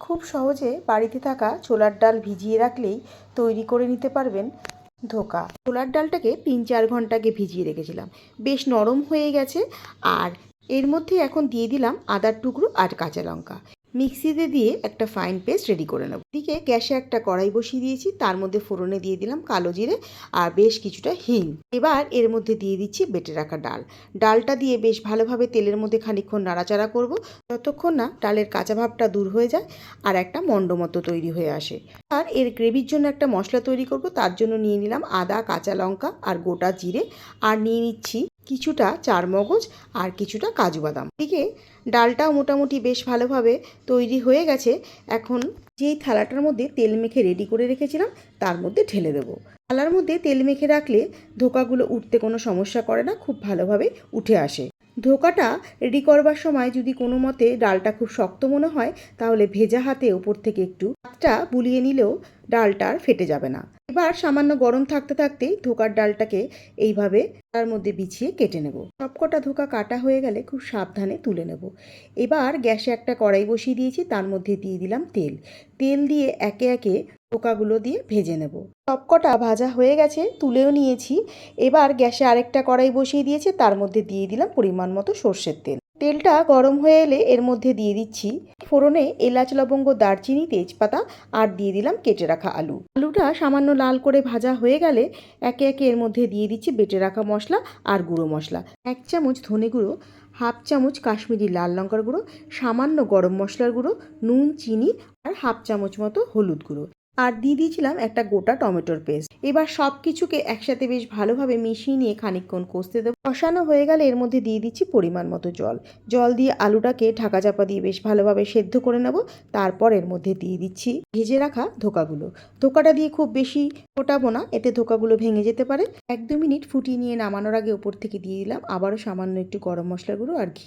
খুব সহজে বাড়িতে থাকা ছোলার ডাল ভিজিয়ে রাখলেই তৈরি করে নিতে পারবেন ধোকা। ছোলার ডালটাকে তিন চার ঘন্টাকে ভিজিয়ে রেখেছিলাম। বেশ নরম হয়ে গেছে আর এর মধ্যে এখন দিয়ে দিলাম আদার টুকরো আর কাঁচা লঙ্কা। মিক্সিতে দিয়ে একটা ফাইন পেস্ট রেডি করে নেব। দিকে গ্যাসে একটা কড়াই বসিয়ে দিয়েছি, তার মধ্যে ফোড়নে দিয়ে দিলাম কালো জিরে আর বেশ কিছুটা হিং। এবার এর মধ্যে দিয়ে দিচ্ছি বেটে রাখা ডাল। ডালটা দিয়ে বেশ ভালোভাবে তেলের মধ্যে খানিকক্ষণ নাড়াচাড়া করব, যতক্ষণ না ডালের কাঁচা ভাবটা দূর হয়ে যায় আর একটা মণ্ড মতো তৈরি হয়ে আসে। আর এর গ্রেভির জন্য একটা মশলা তৈরি করব, তার জন্য নিয়ে নিলাম আদা, কাঁচা লঙ্কা আর গোটা জিরে। আর নিয়ে নিচ্ছি কিছুটা চারমগজ আর কিছুটা কাজু বাদাম। এদিকে ডালটাও মোটামুটি বেশ ভালোভাবে তৈরি হয়ে গেছে। এখন যেই থালাটার মধ্যে তেল মেখে রেডি করে রেখেছিলাম, তার মধ্যে ঢেলে দেবো। থালার মধ্যে তেল মেখে রাখলে ধোকাগুলো উঠতে কোনো সমস্যা করে না, খুব ভালোভাবে উঠে আসে। ধোকাটা রেডি করবার সময় যদি কোনো মতে ডালটা খুব শক্ত মনে হয়, তাহলে ভেজা হাতে ওপর থেকে একটু হাতটা বুলিয়ে নিলেও ডালটা আর ফেটে যাবে না। এবার সামান্য গরম থাকতে থাকতেই ধোকার ডালটাকে এইভাবে তার মধ্যে বিছিয়ে কেটে নেব। সবকটা ধোকা কাটা হয়ে গেলে খুব সাবধানে তুলে নেব। এবার গ্যাসে একটা কড়াই বসিয়ে দিয়েছি, তার মধ্যে দিয়ে দিলাম তেল। তেল দিয়ে একে একে পোকাগুলো দিয়ে ভেজে নেব। সবকটা ভাজা হয়ে গেছে, তুলেও নিয়েছি। এবার গ্যাসে আরেকটা কড়াই বসিয়ে দিয়েছে, তার মধ্যে দিয়ে দিলাম পরিমাণ মতো সর্ষের তেল। তেলটা গরম হয়ে এলে এর মধ্যে দিয়ে দিচ্ছি ফোড়নে এলাচ, লবঙ্গ, দারচিনি, তেজপাতা আর দিয়ে দিলাম কেটে রাখা আলু। আলুটা সামান্য লাল করে ভাজা হয়ে গেলে একে একে এর মধ্যে দিয়ে দিচ্ছি বেটে রাখা মশলা আর গুঁড়ো মশলা। এক চামচ ধনে গুঁড়ো, হাফ চামচ কাশ্মীরি লাল লঙ্কার গুঁড়ো, সামান্য গরম মশলার গুঁড়ো, নুন, চিনি আর হাফ চামচ মতো হলুদ গুঁড়ো। আর দিয়ে দিয়েছিলাম একটা গোটা টমেটোর পেস্ট। এবার সব কিছুকে একসাথে বেশ ভালোভাবে মিশিয়ে নিয়ে খানিকক্ষণ কষতে দেবো। কষানো হয়ে গেলে এর মধ্যে দিয়ে দিচ্ছি পরিমাণ মতো জল। জল দিয়ে আলুটাকে ঢাকা চাপা দিয়ে বেশ ভালোভাবে সেদ্ধ করে নেব। তারপর এর মধ্যে দিয়ে দিচ্ছি ভেজে রাখা ধোকাগুলো। ধোকাটা দিয়ে খুব বেশি ফোটাবো না, এতে ধোকাগুলো ভেঙে যেতে পারে। এক দু মিনিট ফুটিয়ে নিয়ে নামানোর আগে ওপর থেকে দিয়ে দিলাম। আবারও সামান্য একটু গরম মশলার গুঁড়ো আর ঘি।